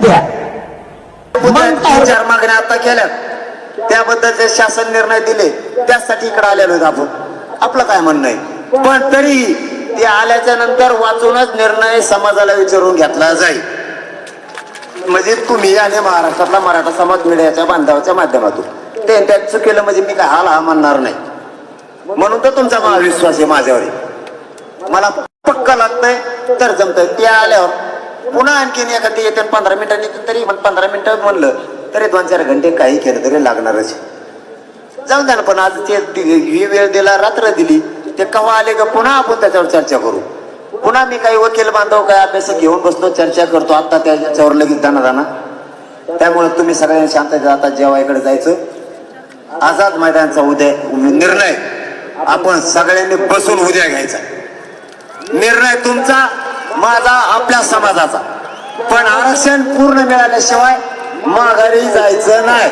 द्या चार मागण्या आता केल्या. त्याबद्दल जे शासन निर्णय दिले त्यासाठी इकडे आलेलो आपण. आपलं काय म्हणणं आहे? पण तरी ते आल्याच्यानंतर वाचूनच निर्णय समाजाला विचारून घेतला जाईल. म्हणजे तुम्ही आणि महाराष्ट्रातला मराठा समाज मीडियाच्या बांधवाच्या माध्यमातून. ते त्यात चुकीलं म्हणजे मी काय हाल हा म्हणणार नाही. म्हणून तर तुमचा मला विश्वास आहे माझ्यावर. मला पक्क लागतंय तर जमतंय. ते आल्यावर पुन्हा आणखीन एखादी येते पंधरा मिनिटांनी तरी पण पंधरा मिनिटं म्हणलं तरी दोन चार घंटे काही केलं तरी लागणारच. जाऊ द्या ना पण आज ते ही वेळ दिला रात्र दिली ते केव्हा आले का पुन्हा आपण त्याच्यावर चर्चा करू. पुन्हा मी काही वकील बांधव काय अभ्यास घेऊन बसतो चर्चा करतो आता त्याच्यावर लगेच दाना दाना त्यामुळे तुम्ही सगळ्यांनी शांत आता जेवायकडे जायचं आझाद मैदानचा उद्या निर्णय आपण सगळ्यांनी बसून उद्या घ्यायचा. निर्णय तुमचा माझा आपल्या समाजाचा. पण आरक्षण पूर्ण मिळाल्याशिवाय माघारी जायचं नाही.